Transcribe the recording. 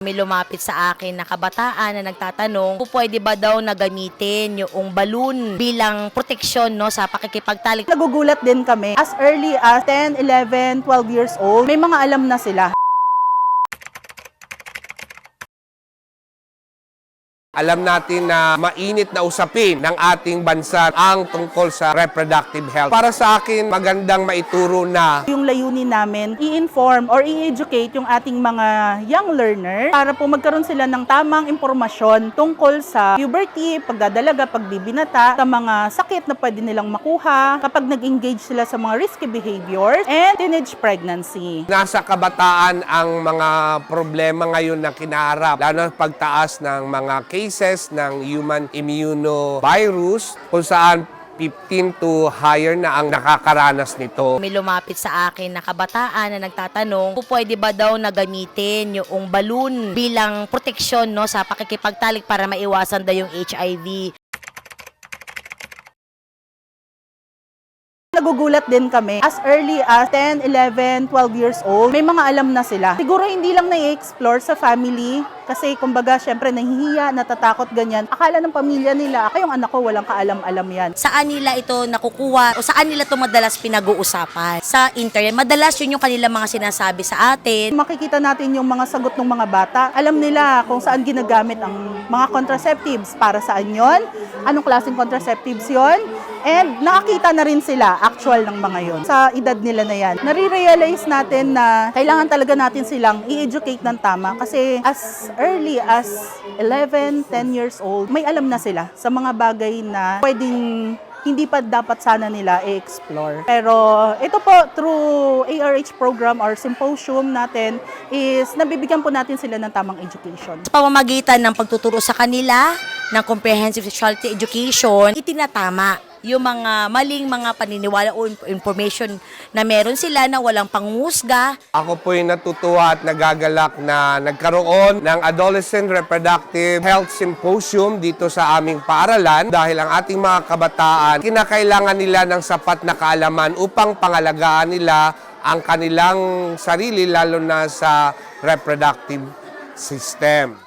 May lumapit sa akin na kabataan na nagtatanong kung pwede ba daw na gamitin yung balloon bilang proteksyon no, sa pakikipagtalik. Nagugulat din kami. As early as 10, 11, 12 years old, may mga alam na sila. Alam natin na mainit na usapin ng ating bansa ang tungkol sa reproductive health. Para sa akin, magandang maituro na Yung layunin namin, i-inform or i-educate yung ating mga young learner para po magkaroon sila ng tamang impormasyon tungkol sa puberty, pagdadalaga, pagbibinata, sa mga sakit na pwede nilang makuha kapag nag-engage sila sa mga risky behaviors, and teenage pregnancy. nasa kabataan ang mga problema ngayon na kinaharap, lalo na pagtaas ng mga cases ng human immunovirus kung saan 15 to higher na ang nakakaranas nito. May lumapit sa akin na kabataan na nagtatanong pwede ba daw na gamitin yung balloon bilang proteksyon no, sa pakikipagtalik para maiwasan daw yung HIV. Nagugulat din kami. As early as 10, 11, 12 years old, may mga alam na sila. Siguro hindi lang na-explore sa family kasi kumbaga syempre nahihiya, natatakot ganyan. Akala ng pamilya nila, kayong anak ko walang kaalam-alam yan. Saan nila ito nakukuha o saan nila ito madalas pinag-uusapan? Sa internet. Madalas yun yung kanilang mga sinasabi sa atin. Makikita natin yung mga sagot ng mga bata. Alam nila kung saan ginagamit ang mga contraceptives, para saan yon, anong klaseng contraceptives yon, and nakakita na rin sila actual ng mga yon sa edad nila na yan. Nare-realize natin na kailangan talaga natin silang i-educate ng tama kasi as early as 11, 10 years old, may alam na sila sa mga bagay na pwedeng hindi pa dapat sana nila i-explore. Pero ito po, through ARH program or symposium natin, is nabibigyan po natin sila ng tamang education. Sa pamamagitan ng pagtuturo sa kanila ng comprehensive sexuality education, itinatama yung mga maling mga paniniwala o in- information na meron sila na walang pangusga. Ako po'y natutuwa at nagagalak na nagkaroon ng Adolescent Reproductive Health Symposium dito sa aming paaralan dahil ang ating mga kabataan, kinakailangan nila ng sapat na kaalaman upang pangalagaan nila ang kanilang sarili lalo na sa reproductive system.